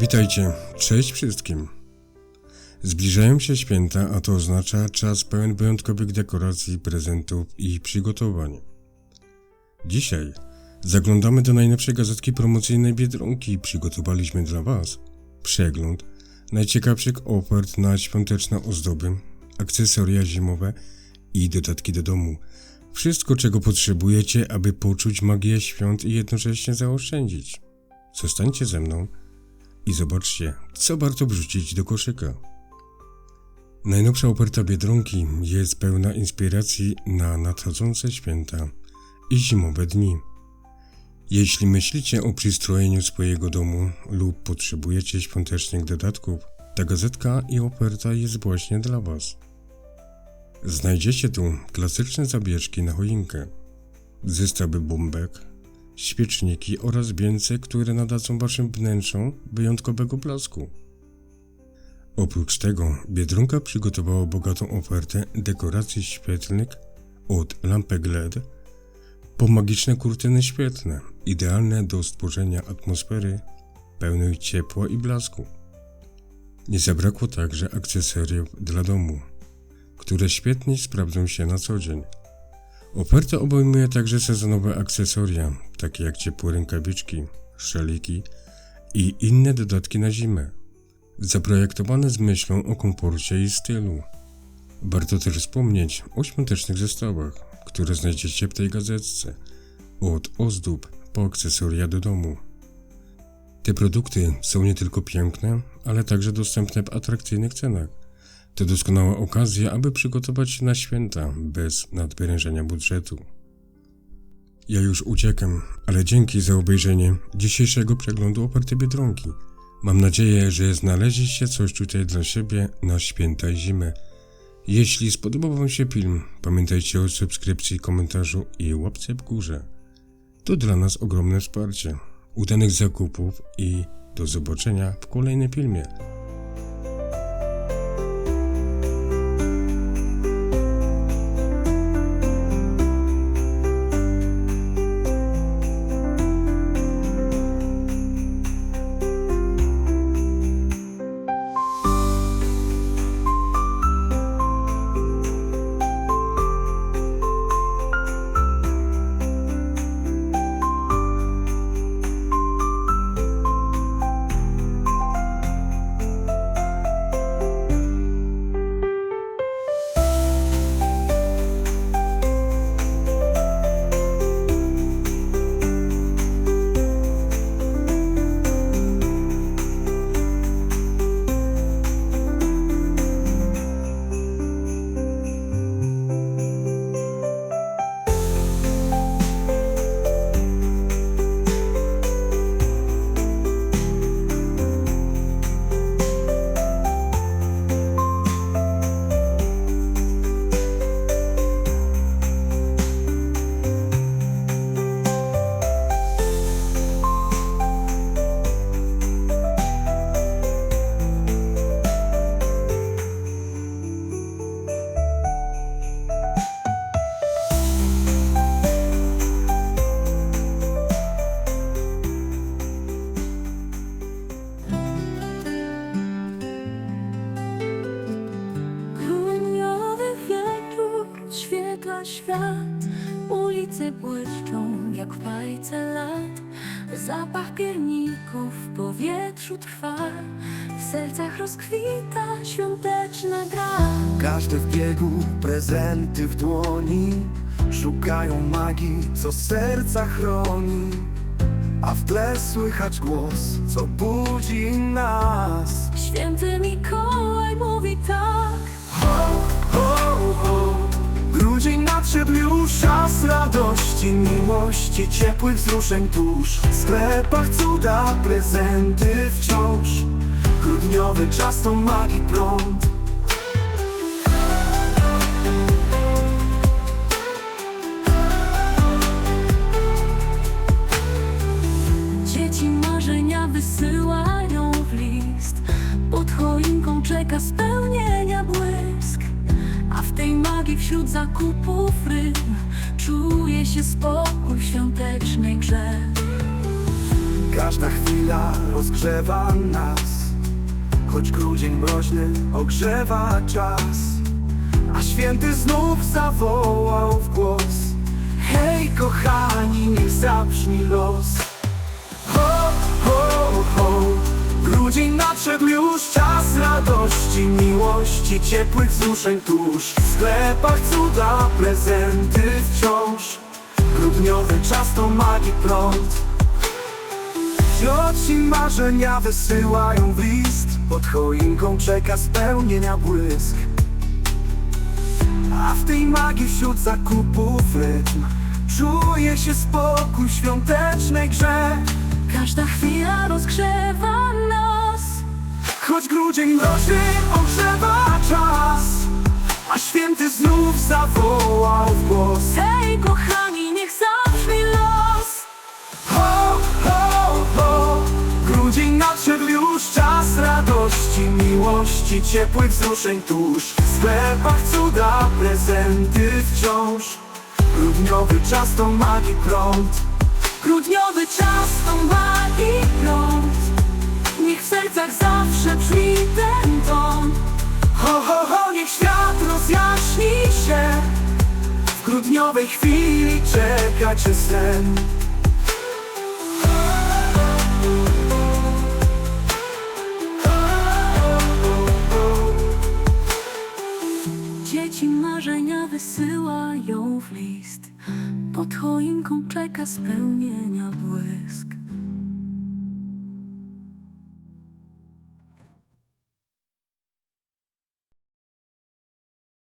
Witajcie, cześć wszystkim. Zbliżają się święta, a to oznacza czas pełen wyjątkowych dekoracji, prezentów i przygotowań. Dzisiaj zaglądamy do najnowszej gazetki promocyjnej Biedronki i przygotowaliśmy dla Was przegląd najciekawszych ofert na świąteczne ozdoby, akcesoria zimowe i dodatki do domu. Wszystko, czego potrzebujecie, aby poczuć magię świąt i jednocześnie zaoszczędzić. Zostańcie ze mną i zobaczcie, co warto wrzucić do koszyka. Najnowsza oferta Biedronki jest pełna inspiracji na nadchodzące święta i zimowe dni. Jeśli myślicie o przystrojeniu swojego domu lub potrzebujecie świątecznych dodatków, ta gazetka i oferta jest właśnie dla Was. Znajdziecie tu klasyczne zabieżki na choinkę, zestawy bombek, świeczniki oraz więcej, które nadadzą waszym wnętrzom wyjątkowego blasku. Oprócz tego Biedronka przygotowała bogatą ofertę dekoracji świetlnych od lampek LED po magiczne kurtyny świetlne, idealne do stworzenia atmosfery pełnej ciepła i blasku. Nie zabrakło także akcesoriów dla domu, które świetnie sprawdzą się na co dzień. Oferta obejmuje także sezonowe akcesoria, takie jak ciepłe rękawiczki, szaliki i inne dodatki na zimę, zaprojektowane z myślą o komforcie i stylu. Warto też wspomnieć o świątecznych zestawach, które znajdziecie w tej gazetce, od ozdób po akcesoria do domu. Te produkty są nie tylko piękne, ale także dostępne w atrakcyjnych cenach. To doskonała okazja, aby przygotować się na święta bez nadwyrężenia budżetu. Ja już uciekam, ale dzięki za obejrzenie dzisiejszego przeglądu oparty Biedronki. Mam nadzieję, że znaleźliście coś tutaj dla siebie na święta i zimę. Jeśli spodobał Wam się film, pamiętajcie o subskrypcji, komentarzu i łapce w górze. To dla nas ogromne wsparcie. Udanych zakupów i do zobaczenia w kolejnym filmie. Lat. Zapach pierników w powietrzu trwa. W sercach rozkwita świąteczna gra. Każdy w biegu, prezenty w dłoni. Szukają magii, co serca chroni. A w tle słychać głos, co budzi nas. Święty Mikołaj mówi tak. Ho, ho, ho Grudzień nadszedł już czas radości, miłości Ciepłych wzruszeń tuż. W sklepach cuda, prezenty wciąż. Grudniowy czas to magii prąd wśród zakupów rytm Czuje się spokój w świątecznej grze. Każda chwila rozgrzewa nas. Choć grudzień mroźny ogrzewa czas. A święty znów zawołał w głos. Hej kochani, niech zabrzmi los. Ho, ho, ho Grudzień nadszedł już czas radości, miłości, ciepłych wzruszeń tuż. W sklepach cuda, prezenty wciąż. Grudniowy czas to magii prąd. Cioci marzenia wysyłają w list. Pod choinką czeka spełnienia błysk. A w tej magii wśród zakupów rytm. Czuje się spokój świątecznej grze. Każda chwila rozgrzewa Choć grudzień mroźny ogrzewa czas A święty znów zawołał w głos. Hej kochani, niech zabrzmi los. Ho, ho, ho Grudzień nadszedł już czas radości, miłości, ciepłych wzruszeń tuż. W sklepach cuda, prezenty wciąż. Grudniowy czas to magii prąd. Grudniowy czas to magii prąd Niech w sercach zawsze brzmi ten ton. Ho, ho, ho, niech świat rozjaśni się. W grudniowej chwili czeka cię sen. Dzieci marzenia wysyłają w list. Pod choinką czeka spełnienia błysk